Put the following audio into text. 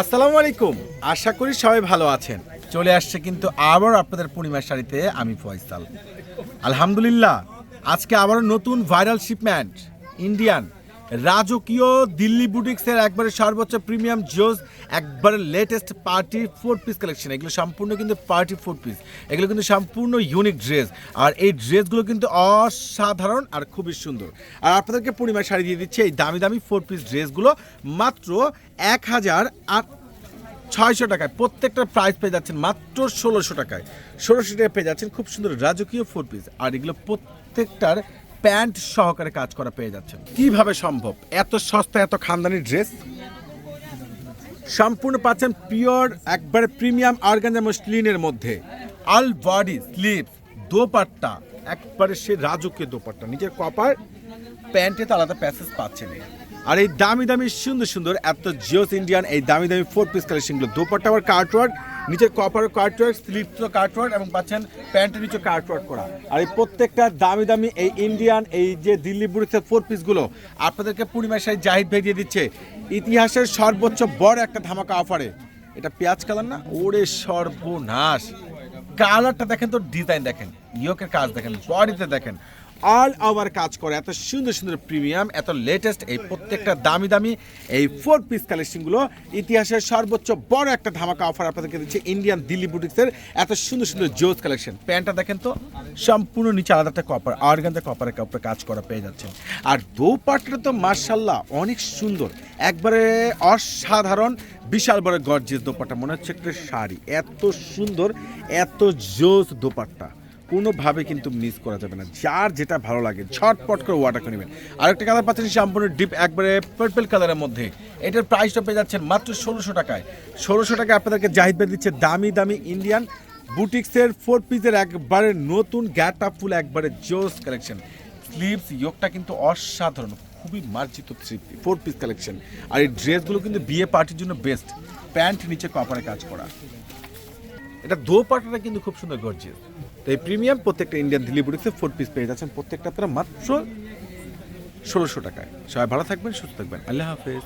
আসসালামু আলাইকুম। আশা করি সবাই ভালো আছেন। চলে আসছে কিন্তু আবার আপনাদের পূর্ণিমার শাড়িতে আমি ফয়সাল। আলহামদুলিল্লাহ, আজকে আবার নতুন ভাইরাল শিপমেন্ট ইন্ডিয়ান রাজকীয় দিল্লি বুটিক্সের একবারে সর্বোচ্চ প্রিমিয়াম জোজ একবারে latest party four piece collection এগুলো সম্পূর্ণ কিন্তু পার্টি ফোর পিস এগুলো কিন্তু সম্পূর্ণ ইউনিক ড্রেস আর এই ড্রেসগুলো কিন্তু অসাধারণ আর খুবই সুন্দর। আর আপনাদেরকে পূর্ণিমার শাড়ি দিয়ে দিচ্ছে এই দামি দামি ফোর পিস ড্রেসগুলো মাত্র এক হাজার আট ছয়শো টাকায়। প্রত্যেকটা প্রাইস পেয়ে যাচ্ছেন মাত্র ষোলোশো টাকায়। ষোলোশো টাকায় পেয়ে যাচ্ছেন খুব সুন্দর রাজকীয় ফোর পিস আর এগুলো প্রত্যেকটার প্যান্ট সহকারে কাজ করা পেয়ে যাচ্ছেন। কীভাবে সম্ভব? এত সস্তা, এত খানদানি ড্রেস? সম্পূর্ণ পাচ্ছেন পিওর, একবারে প্রিমিয়াম অর্গানজা মসলিনের মধ্যে। আল বডি স্লিপ দোপাট্টা। একবারে সে রাজকীয় দোপাট্টা। নিজের কপার প্যান্টে তো আলাদা প্যাসেজ পাচ্ছেন আর এই দামি দামি, সুন্দর সুন্দর, এত জিওস ইন্ডিয়ান, এই দামি দামি ফোর পিস কালেকশনগুলো দোপাট্টা আবার কার্টওয়ার্ক নিচের কপার কার্টওয়ার্ক স্লিপ তো কার্টওয়ার্ক এবং পাচ্ছেন প্যান্টের নিচে কার্টওয়ার্ক করা। আর এই প্রত্যেকটা দামি দামি এই ইন্ডিয়ান এই যে দিল্লি বুড়িতে ফোর পিসগুলো আপনাদেরকে পূর্ণিমা শাড়ি জাহিদ ভাই দিয়ে দিচ্ছে। ইতিহাসের সর্বোচ্চ বড় একটা ধামাকা অফারে এটা পেঁয়াজ কালার না? ওরে সর্বনাশ। কালারটা দেখেন তো ডিজাইন দেখেন। ইয়োকের কাজ দেখেন বডিতে দেখেন। অল ওভার কাজ করে। এত সুন্দর সুন্দর প্রিমিয়াম এত লেটেস্ট এই প্রত্যেকটা দামি দামি এই ফোর পিস কালেকশনগুলো ইতিহাসের সর্বোচ্চ বড় একটা ধামাকা অফার আপনাদেরকে দিচ্ছে ইন্ডিয়ান দিল্লি বুটিক্সের এত সুন্দর সুন্দর জোস কালেকশন প্যান্টটা দেখেন তো, সম্পূর্ণ নিচে আলাদা একটা কপার অর্গানজা কপারের কাপড়ে কাজ করা পেয়ে যাচ্ছেন। আর দৌপাটটা তো মার্শাল্লাহ অনেক সুন্দর। একবারে অসাধারণ, বিশাল বড় গর্জিয়াস দোপাট্টা। মনে হচ্ছে একটা শাড়ি। এত সুন্দর, এত জোস দোপাট্টা। কোনোভাবে কিন্তু মিস করা যাবে না। যার যেটা ভালো লাগে, ঝটপট করে ওয়াটার করে নেবেন। আরেকটা কালার পাচ্ছেন সম্পূর্ণ ডিপ একবারে পার্পল কালারের মধ্যে। এটার প্রাইসটা পেয়ে যাচ্ছেন মাত্র ষোলোশো টাকায়। ষোলোশো টাকায় আপনাদেরকে জাহিদ ভাই দিচ্ছে দামি দামি ইন্ডিয়ান বুটিক্সের ফোর পিসের একবারে নতুন গ্যাট আপ ফুল, একবারে জোস কালেকশন স্লিভস ইয়োগটা কিন্তু অসাধারণ, খুবই মার্জিত থ্রি ফোর পিস কালেকশন আর এই ড্রেসগুলো কিন্তু বিয়ে পার্টির জন্য বেস্ট প্যান্ট নিচে কপারে কাজ করা। এটা দোপাটাটা কিন্তু খুব সুন্দর গর্জিয়াস তো এই প্রিমিয়াম প্রত্যেকটা ইন্ডিয়ান দিল্লি বুটিক্সে ফোর পিস পেয়ে যাচ্ছেন। প্রত্যেকটা আপনারা মাত্র ষোলোশো টাকায়। সবাই ভালো থাকবেন, সুস্থ থাকবেন। আল্লাহ হাফেজ।